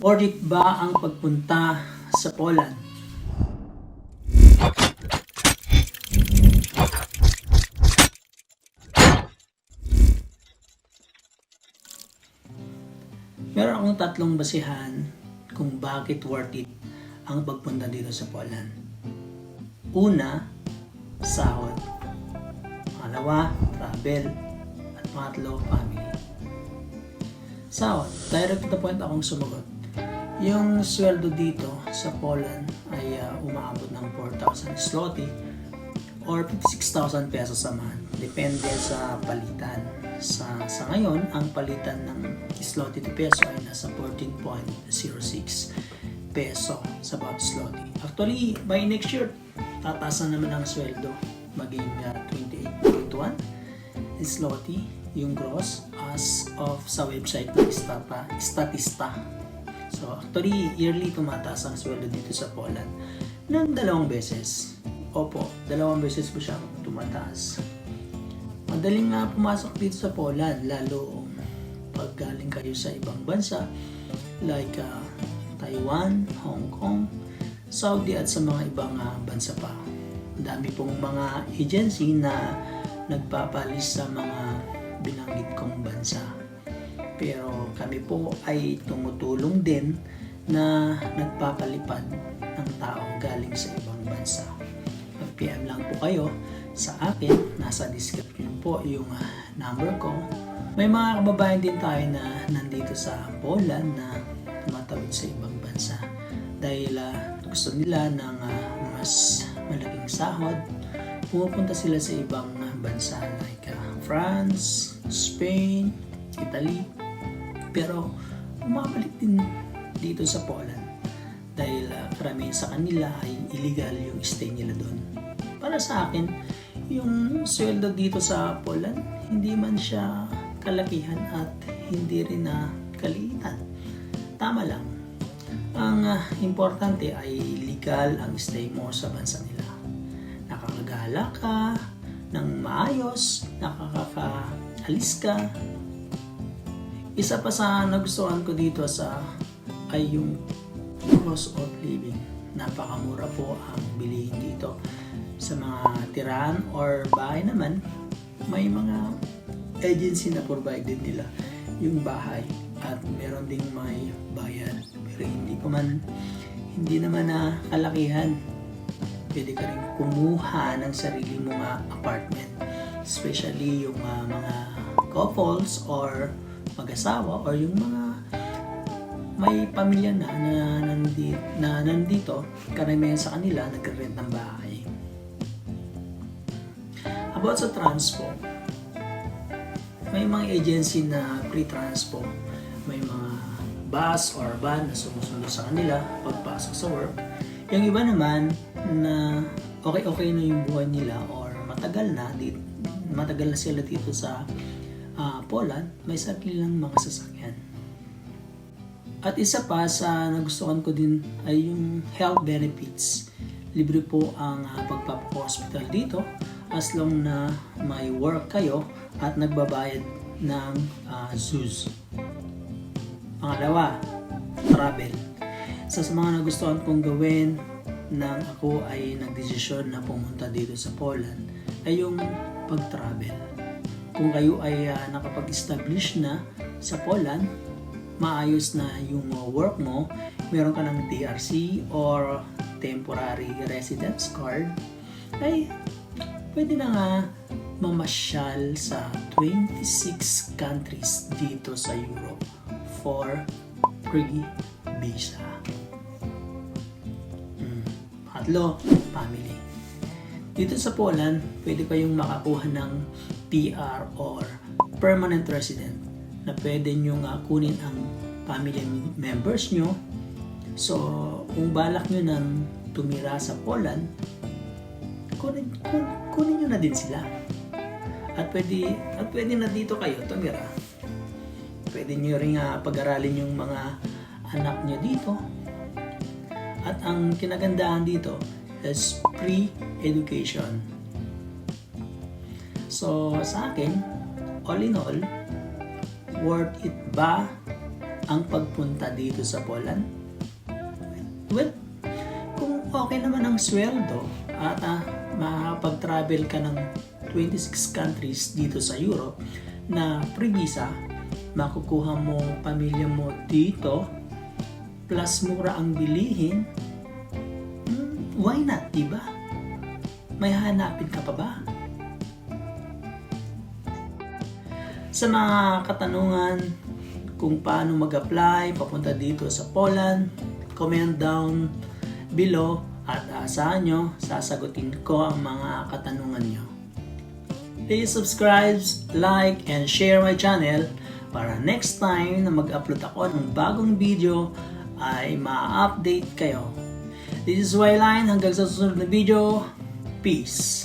Worth it ba ang pagpunta sa Poland? Meron akong tatlong basihan kung bakit worth it ang pagpunta dito sa Poland. Una, sahod. Pangalawa, travel. At pangatlo, family. Sahod. Direct to the point akong sumagot. Yung sweldo dito sa Poland ay uh, umaabot ng 4,000 zloty or 56,000 pesos a month. Depende sa palitan. Sa, sa ngayon, ang palitan ng zloty to peso ay nasa 14.06 peso sa bawat zloty. Actually, by next year, tataas na naman ang sweldo. Maging uh, 28.1 zloty yung gross as of sa website ng Statista. So actually, yearly tumataas ang sweldo dito sa Poland ng dalawang beses. Opo, dalawang beses po siya tumataas. Madaling nga pumasok dito sa Poland, lalo pag galing kayo sa ibang bansa like uh, Taiwan, Hong Kong, Saudi at sa mga ibang uh, bansa pa. Ang dami pong mga agency na nagpapalis sa mga binanggit kong bansa. Pero kami po ay tumutulong din na nagpapalipad ng tao galing sa ibang bansa. Mag-PM lang po kayo sa akin. Nasa description po yung uh, number ko. May mga kababayan din tayo na nandito sa Poland na tumatawid sa ibang bansa dahil uh, gusto nila ng uh, mas malaking sahod pumupunta sila sa ibang bansa like uh, France, Spain, Italy pero umabalik din dito sa Poland dahil uh, sa kanila ay illegal yung stay nila doon. Para sa akin, yung sweldo dito sa Poland, hindi man siya kalakihan at hindi rin na kaliitan. Tama lang. Ang uh, importante ay legal ang stay mo sa bansa nila. Nakakagala ka ng maayos, nakakaalis ka, isa pa sa nagustuhan ko dito sa ay yung cost of living. Napakamura po ang bilihin dito. Sa mga tirahan or bahay naman, may mga agency na provide din nila yung bahay at meron ding may bayan. Pero hindi ko man hindi naman na kalakihan. Pwede ka rin kumuha ng sarili mong apartment. Especially yung uh, mga couples or mag-asawa or yung mga may pamilya na na nandito, na nandito karamihan sa kanila nagre-rent ng bahay. About sa transpo, may mga agency na free transpo, may mga bus or van na sumusunod sa kanila pagpasok sa work. Yung iba naman na okay-okay na yung buhay nila or matagal na, matagal na sila dito sa uh, Poland, may sarili lang mga sasakyan. At isa pa sa nagustuhan ko din ay yung health benefits. Libre po ang uh, pagpapa-hospital dito as long na may work kayo at nagbabayad ng uh, ZUS. Pangalawa, travel. Sa mga nagustuhan kong gawin nang ako ay nagdesisyon na pumunta dito sa Poland ay yung pag-travel kung kayo ay uh, nakapag-establish na sa Poland, maayos na yung uh, work mo, meron ka ng TRC or temporary residence card, ay pwede na nga mamasyal sa 26 countries dito sa Europe for free visa. Mm. Pangatlo, family. Dito sa Poland, pwede kayong makakuha ng PR or permanent resident na pwede nyo nga kunin ang family members nyo. So, kung balak nyo nang tumira sa Poland, kunin, kun, kunin nyo na din sila. At pwede, at pwede na dito kayo tumira. Pwede nyo rin uh, pag-aralin yung mga anak nyo dito. At ang kinagandahan dito is free education. So, sa akin, all in all, worth it ba ang pagpunta dito sa Poland? Well, kung okay naman ang sweldo at ah, makapag-travel ka ng 26 countries dito sa Europe na free visa, makukuha mo pamilya mo dito, plus mura ang bilihin, why not, diba? May hanapin ka pa ba? Sa mga katanungan kung paano mag-apply papunta dito sa Poland, comment down below at asahan nyo, sasagutin ko ang mga katanungan nyo. Please subscribe, like, and share my channel para next time na mag-upload ako ng bagong video ay ma-update kayo. This is Yline. Hanggang sa susunod na video. Peace.